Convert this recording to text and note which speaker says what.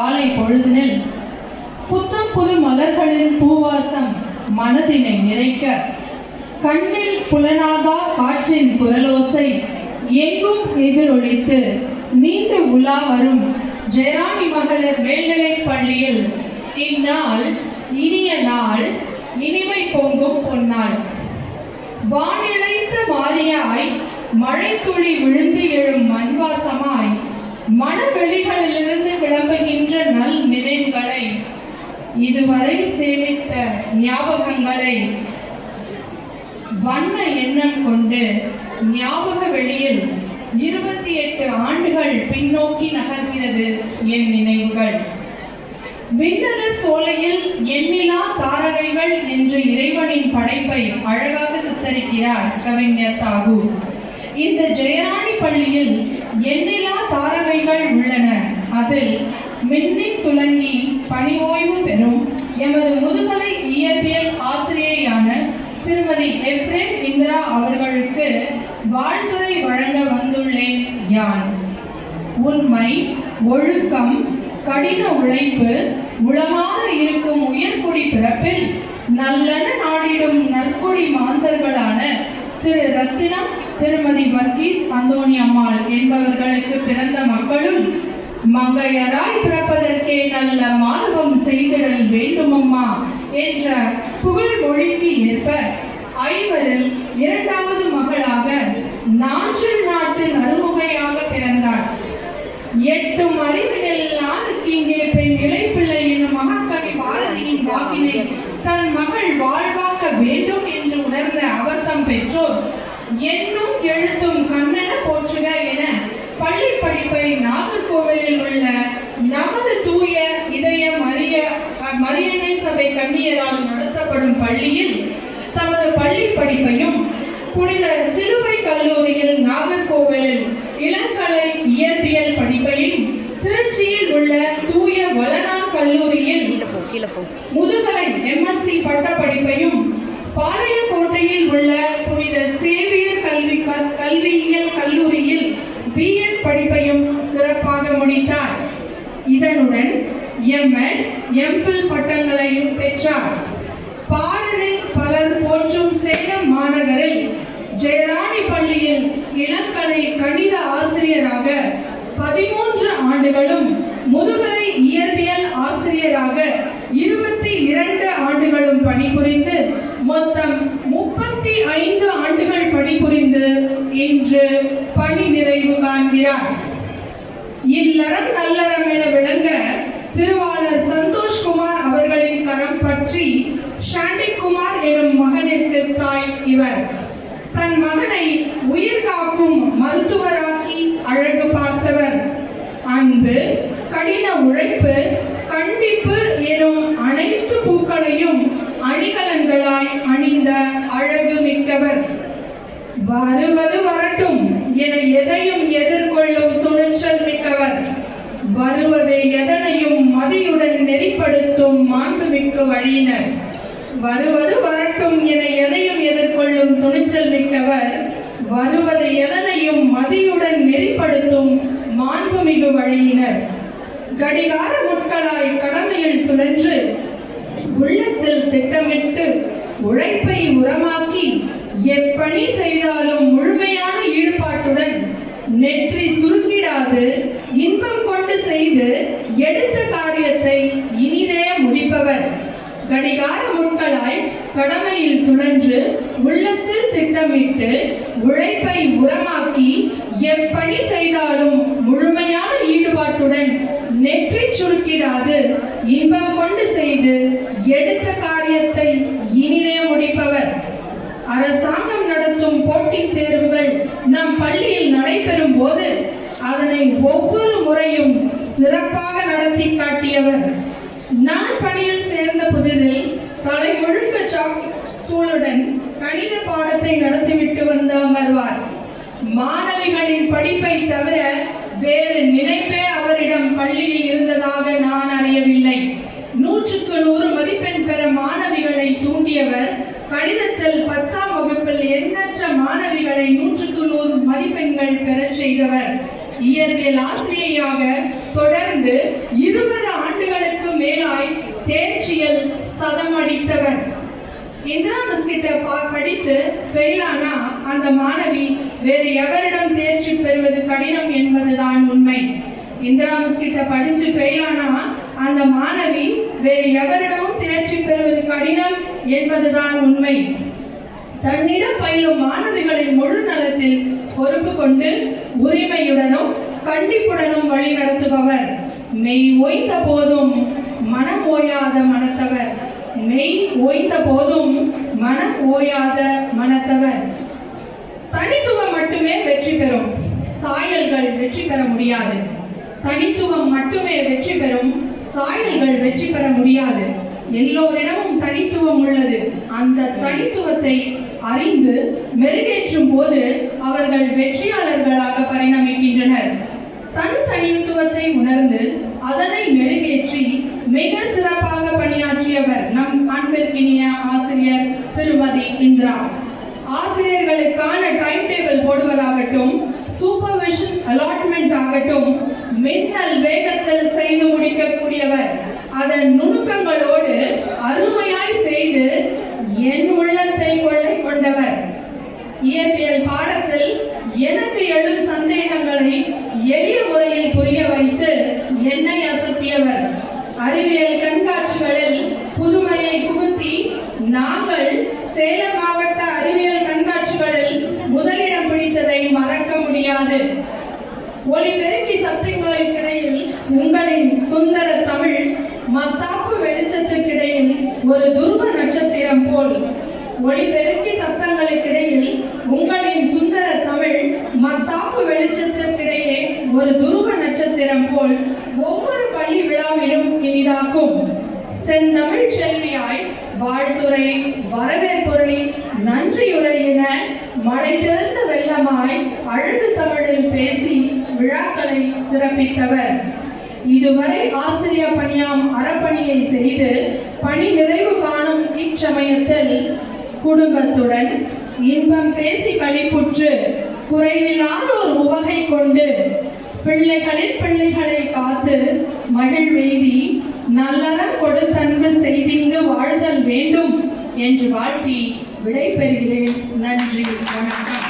Speaker 1: காலை பொழுதினில் புத்தம் புது மலர்களின் பூவாசம் மனதினை நிறைக்க கண்ணில் புலனாகா காற்றின் குரலோசை எங்கும் எதிரொலித்து நீண்டு உலா வரும் ஜெயராணி மகளிர் மேல்நிலை பள்ளியில் இந்நாள் இனிய நாள் இனிமை பொங்கும் பொன்னாள். வானிலைத்து மாறியாய் மழை மழைத்துளி விழுந்து எழும் மண்வாசமாய் வெளிகளில் இதுவரை சேமித்த ஞாபகங்களை வண்ண எண்ணம் கொண்டு ஞாபக வெளியில் இருபத்தி எட்டு ஆண்டுகள் பின்னோக்கி நகர்கிறது என் நினைவுகள். விண்ணக சோலையில் எண்ணிலா தாரகைகள் என்ற இறைவனின் படைப்பை அழகாக சித்தரிக்கிறார் கவிஞர் தாகூர் இந்த ஜெயராணி பள்ளியில் எண்ணிலா தாரகைகள் உள்ளன. அதில் மின்னி துலங்கி பணி ஓய்வு பெறும் எமது முதுகலை இயற்பியல் ஆசிரியையான திருமதி எஃப்ரேம் இந்திரா அவர்களுக்கு வாழ்த்துறை வழங்க வந்துள்ளேன் யான் உண்மை ஒழுக்கம் கடின உழைப்பு உளமாக இருக்கும் உயர்குடி பிறப்பில் நல்லன நாடிடும் நற்குடி மாந்தர்களான திரு ரத்தினம் திருமதி வர்கீஸ் அந்தோணி அம்மாள் என்பவர்களுக்கு பிறந்த மக்களும் மங்கையராய் பிறப்பதற்கே நல்ல மாதவம் செய்திடல் வேண்டுமம்மா என்ற புகழ் மொழிக்கு ஏற்ப ஐவரில் இரண்டாவது மகளாக நாஞ்சில் நாட்டின் அருமுகையாக பிறந்தார். எட்டும் அறிவினில் நானுக்கு இங்கே பெண் இளைப்பிள்ளை என்னும் மகாகவி பாரதியின் வாக்கினை தன் மகள் வாழ்வாக்க வேண்டும் என்று உணர்ந்த அவர் தம் பெற்றோர் என்னும் எழுத்தும் கண்ணென பள்ளி படிப்பை நாகர்கோவிலில் உள்ள நமது தூய இதய மரிய மரியணை சபை கன்னியரால் நடத்தப்படும் பள்ளியில் தமது பள்ளி படிப்பையும் புனித சிலுவை கல்லூரியில் நாகர்கோவிலில் இளங்கலை இயற்பியல் படிப்பையும் திருச்சியில் உள்ள தூய வளனா கல்லூரியில் முதுகலை எம்எஸ்சி பட்ட படிப்பையும் பாளையங்கோட்டையில் உள்ள புனித சேவியர் கல்வி கல்வியியல் கல்லூரியில் பிஎட் படிப்பையும் சிறப்பாக முடித்தார். இதனுடன் எம்எட் எம்ஃபில் பட்டங்களையும் பெற்றார். பாடலில் பலர் போற்றும் சேலம் மாநகரில் ஜெயராணி பள்ளியில் இளங்கலை கணித ஆசிரியராக பதிமூன்று ஆண்டுகளும் முதுகலை இயற்பியல் ஆசிரியராக இருபத்தி இரண்டு ஆண்டுகளும் பணிபுரிந்து மொத்தம் முப்பத்தி ஐந்து ஆண்டுகள் பணிபுரிந்து இன்று பணி நிறைவு காண்கிறார். இல்லறம் நல்லறம் என விளங்க திருவாளர் சந்தோஷ்குமார் அவர்களின் கரம் பற்றி ஷாண்டிகுமார் எனும் மகனிற்கு தாய் இவர். தன் மகனை உயிர் காக்கும் மருத்துவராக்கி அழகு பார்த்தவர். அன்பு கடின உழைப்பு கண்டிப்பு எனும் அனைத்து பூக்களையும் அணிகலன்களாய் அணிந்த அழகு மிக்கவர் வருவது வரட்டும் என எதையும் எதிர்கொள்ளும் துணிச்சல் மிக்கவர். வருவது எதனையும் மதியுடன் நெறிப்படுத்தும் மாண்புமிக்க வழியினர். வருவது வரட்டும் என எதையும் எதிர்கொள்ளும் துணிச்சல் மிக்கவர். வருவது எதனையும் மதியுடன் நெறிப்படுத்தும் மாண்புமிகு வழியினர். கடிகார முட்களாய் கடமையில் சுழன்று உள்ளத்தில் திட்டமிட்டு உழைப்பை உரமாக்கி எப்பணி செய்தாலும் முழுமையான ஈடுபாட்டுடன் நெற்றி சுருக்கிடாது இன்பம் கொண்டு செய்து எடுத்த காரியத்தை இனிதே முடிப்பவர். கடிகார முட்களாய் கடமையில் சுழன்று உள்ளத்தில் திட்டமிட்டு உழைப்பை உரமாக்கி எப்பணி செய்தாலும் முழுமையான ஈடுபாட்டுடன் நெற்றி சுருக்கிடாது. இன்பம் கொண்டு செய்து எடுத்த காரியத்தை இனிதே முடிப்பவர். அரசாங்கம் நடத்தும் போட்டித் தேர்வுகள் நம் பள்ளியில் நடைபெறும் போது அதனை ஒவ்வொரு முறையும் சிறப்பாக நடத்தி காட்டியவர். நான் பணியில் சேர்ந்த புதிதில் தலை முழுக்க சாக் கணித பாடத்தை நடத்திவிட்டு வந்து அமர்வார் மாணவிகளின் படிப்பை தவிர வேறு நினைப்பே அவரிடம் பள்ளியில் இருந்ததாக நான் அறியவில்லை. நூற்றுக்கு நூறு மதிப்பெண் பெற மாணவிகளை தூண்டியவர் கணிதத்தில் பத்தாம் வகுப்பில் எண்ணற்ற மாணவிகளை நூற்றுக்கு நூறு மதிப்பெண்கள் பெறச் செய்தவர். இயற்பியல் ஆசிரியையாக தொடர்ந்து இருபது ஆண்டுகளுக்கு மேலாய் தேர்ச்சியில் சதம் அடித்தவர். இந்திரா மிஸ் கிட்ட பா- படித்து ஃபெயில் ஆனா அந்த மாணவி வேறு எவரிடம் தேர்ச்சி பெறுவது கடினம் என்பதுதான் உண்மை. இந்திராமிஸ் கிட்ட படிச்சு ஃபெயில் ஆனா அந்த மாணவி வேறு எவரிடமும் தேர்ச்சி பெறுவது கடினம் என்பதுதான் உண்மை. தன்னிடம் பயிலும் மாணவிகளின் முழு நலத்தில் பொறுப்பு கொண்டு உரிமையுடனும் கண்டிப்புடனும் வழி நடத்துபவர். மெய் ஓய்ந்த போதும் மனம் ஓயாத மனத்தவர். மெய் ஓய்ந்த போதும் மனம் ஓயாத மனத்தவர் தனித்துவம் மட்டுமே வெற்றி பெறும் சாயல்கள் வெற்றி பெற முடியாது. தனித்துவம் மட்டுமே வெற்றி பெறும். சாயல்கள் வெற்றி பெற முடியாது. எல்லோரிடமும் தனித்துவம் உள்ளது. அந்த தனித்துவத்தை அறிந்து மெருகேற்றும் போது அவர்கள் வெற்றியாளர்களாக பரிணமிக்கின்றனர். தன் தனித்துவத்தை உணர்ந்து அதனை மெருகேற்றி மிக சிறப்பாக பணியாற்றியவர் நம் அன்பிற்கினிய ஆசிரியர் திருமதி இந்திரா. ஆசிரியர்களுக்கான டைம் டேபிள் போடுவதாகட்டும் சூப்பர்விஷன் அலாட்மெண்ட் ஆகட்டும் மின்னல் வேகத்தில் செய்து முடிக்கக்கூடியவர் அதன் நுணுக்கங்களோடு அருமையாய் செய்து என் உள்ளத்தை கொள்ளை கொண்டவர். இயற்பியல் பாடத்தில் எனக்கு எழும் சந்தேகங்களை ஒளிபெருக்கி சத்தங்களுக்கிடையில் உங்களின் சுந்தர தமிழ் மத்தாப்பு வெளிச்சத்துக்கிடையில் ஒரு துருவ நட்சத்திரம் போல் ஒளிபெருக்கி சத்தங்களுக்கிடையில் உங்களின் சுந்தர தமிழ் மத்தாப்பு வெளிச்சத்திற்கிடையே ஒரு துருவ நட்சத்திரம் போல் ஒவ்வொரு பள்ளி விழாவிலும் இனிதாக்கும் செந்தமிழ் செல்வியாய் வாழ்த்துறை வரவேற்புரை நன்றியுரையின மடை திறந்த வெள்ளமாய் அழகு தமிழில் பேசி விழாக்களை சிறப்பித்தவர். இதுவரை ஆசிரியர் பணியாம் அறப்பணியை செய்து பணி நிறைவு காணும் இச்சமயத்தில் குடும்பத்துடன் இன்பம் பேசி கழிப்புற்று குறைவில்லாத ஒரு உவகை கொண்டு பிள்ளைகளின் பிள்ளைகளை காத்து மகிழ்வெய்தி நல்லறம் கொடுத்தன்பு செய்திங்கு வாழ்தல் வேண்டும் என்று வாழ்த்தி விடைபெறுகிறேன். நன்றி வணக்கம்.